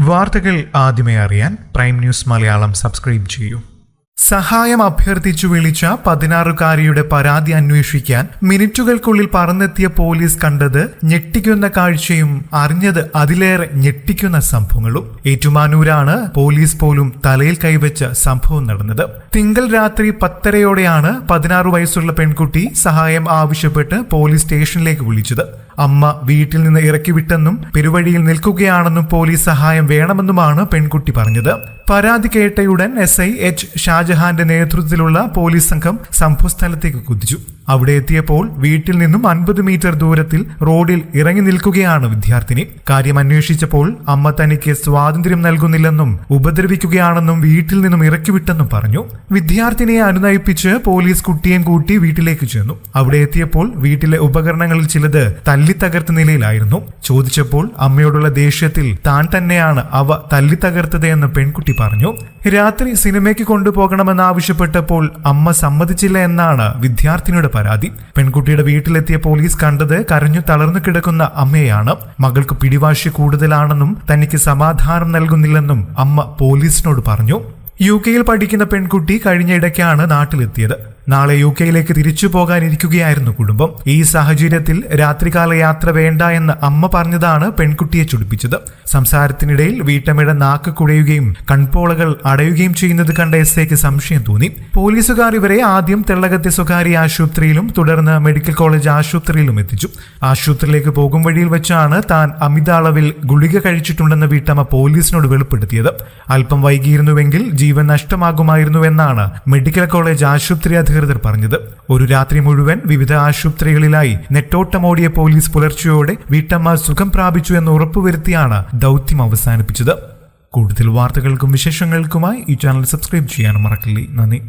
വാർത്തകൾ ആദ്യമേ അറിയാൻ പ്രൈം ന്യൂസ് മലയാളം സബ്സ്ക്രൈബ് ചെയ്യൂ. സഹായം അഭ്യർത്ഥിച്ചു വിളിച്ച പതിനാറുകാരിയുടെ പരാതി അന്വേഷിക്കാൻ മിനിറ്റുകൾക്കുള്ളിൽ പറന്നെത്തിയ പോലീസ് കണ്ടത് ഞെട്ടിക്കുന്ന കാഴ്ചയും അറിഞ്ഞത് അതിലേറെ ഞെട്ടിക്കുന്ന സംഭവങ്ങളും. ഏറ്റുമാനൂരാണ് പോലീസ് പോലും തലയിൽ കൈവച്ച സംഭവം നടന്നത്. തിങ്കൾ രാത്രി പത്തരയോടെയാണ് പതിനാറ് വയസ്സുള്ള പെൺകുട്ടി സഹായം ആവശ്യപ്പെട്ട് പോലീസ് സ്റ്റേഷനിലേക്ക് വിളിച്ചത്. അമ്മ വീട്ടിൽ നിന്ന് ഇറക്കി വിട്ടെന്നും പെരുവഴിയിൽ നിൽക്കുകയാണെന്നും പോലീസ് സഹായം വേണമെന്നുമാണ് പെൺകുട്ടി പറഞ്ഞത്. പരാതി കേട്ടയുടൻ എസ് ഐ എച്ച് ഷാജഹാന്റെ നേതൃത്വത്തിലുള്ള പോലീസ് സംഘം സംഭവസ്ഥലത്തേക്ക് കുതിച്ചു. അവിടെ എത്തിയപ്പോൾ വീട്ടിൽ നിന്നും അൻപത് മീറ്റർ ദൂരത്തിൽ റോഡിൽ ഇറങ്ങി നിൽക്കുകയാണ് വിദ്യാർത്ഥിനി. കാര്യം അന്വേഷിച്ചപ്പോൾ അമ്മ തനിക്ക് സ്വാതന്ത്ര്യം നൽകുന്നില്ലെന്നും ഉപദ്രവിക്കുകയാണെന്നും വീട്ടിൽ നിന്നും ഇറക്കിവിട്ടെന്നും പറഞ്ഞു. വിദ്യാർത്ഥിനിയെ അനുനയിപ്പിച്ച് പോലീസ് കുട്ടിയെയും കൂട്ടി വീട്ടിലേക്ക് ചെന്നു. അവിടെ എത്തിയപ്പോൾ വീട്ടിലെ ഉപകരണങ്ങളിൽ ചിലത് തല്ലിത്തകർത്ത നിലയിലായിരുന്നു. ചോദിച്ചപ്പോൾ അമ്മയോടുള്ള ദേഷ്യത്തിൽ താൻ തന്നെയാണ് അവ തല്ലിത്തകർത്തത് എന്ന് പെൺകുട്ടി പറഞ്ഞു. രാത്രി സിനിമയ്ക്ക് കൊണ്ടുപോകണമെന്ന് ആവശ്യപ്പെട്ടപ്പോൾ അമ്മ സമ്മതിച്ചില്ല എന്നാണ് വിദ്യാർത്ഥിനിയുടെ പരാതി. പെൺകുട്ടിയുടെ വീട്ടിലെത്തിയ പോലീസ് കണ്ടത് കരഞ്ഞു തളർന്നു കിടക്കുന്ന അമ്മയാണ് മകൾക്ക് പിടിവാശി കൂടുതലാണെന്നും തനിക്ക് സമാധാനം നൽകുന്നില്ലെന്നും അമ്മ പോലീസിനോട് പറഞ്ഞു. യു കെയിൽ പഠിക്കുന്ന പെൺകുട്ടി കഴിഞ്ഞ ഇടയ്ക്കാണ് നാട്ടിലെത്തിയത്. നാളെ യു കെയിലേക്ക് തിരിച്ചു പോകാനിരിക്കുകയായിരുന്നു കുടുംബം. ഈ സാഹചര്യത്തിൽ രാത്രികാല യാത്ര വേണ്ട എന്ന് അമ്മ പറഞ്ഞതാണ് പെൺകുട്ടിയെ ചൊടിപ്പിച്ചത്. സംസാരത്തിനിടയിൽ വീട്ടമ്മയുടെ നാക്ക് കുഴയുകയും കൺപോളകൾ അടയുകയും ചെയ്യുന്നത് കണ്ട എസ് ഐക്ക് സംശയം തോന്നി. പോലീസുകാർ ഇവരെ ആദ്യം തെള്ളകത്തെ സ്വകാര്യ ആശുപത്രിയിലും തുടർന്ന് മെഡിക്കൽ കോളേജ് ആശുപത്രിയിലും എത്തിച്ചു. ആശുപത്രിയിലേക്ക് പോകും വഴിയിൽ വെച്ചാണ് താൻ അമിത അളവിൽ ഗുളിക കഴിച്ചിട്ടുണ്ടെന്ന് വീട്ടമ്മ പോലീസിനോട് വെളിപ്പെടുത്തിയത്. അല്പം വൈകിയിരുന്നുവെങ്കിൽ ജീവൻ നഷ്ടമാകുമായിരുന്നുവെന്നാണ് മെഡിക്കൽ കോളേജ് ആശുപത്രി അധികൃതർ പറഞ്ഞത് ഒരു രാത്രി മുഴുവൻ വിവിധ ആശുപത്രികളിലായി നെട്ടോട്ടമോടിയ പോലീസ് പുലർച്ചെയോടെ വീട്ടമ്മ സുഖം പ്രാപിച്ചു എന്ന് ഉറപ്പുവരുത്തിയാണ് ദൗത്യം അവസാനിപ്പിച്ചത്. കൂടുതൽ വാർത്തകൾക്കും വിശേഷങ്ങൾക്കുമായി ഈ ചാനൽ സബ്സ്ക്രൈബ് ചെയ്യാനും മറക്കില്ലേ. നന്ദി.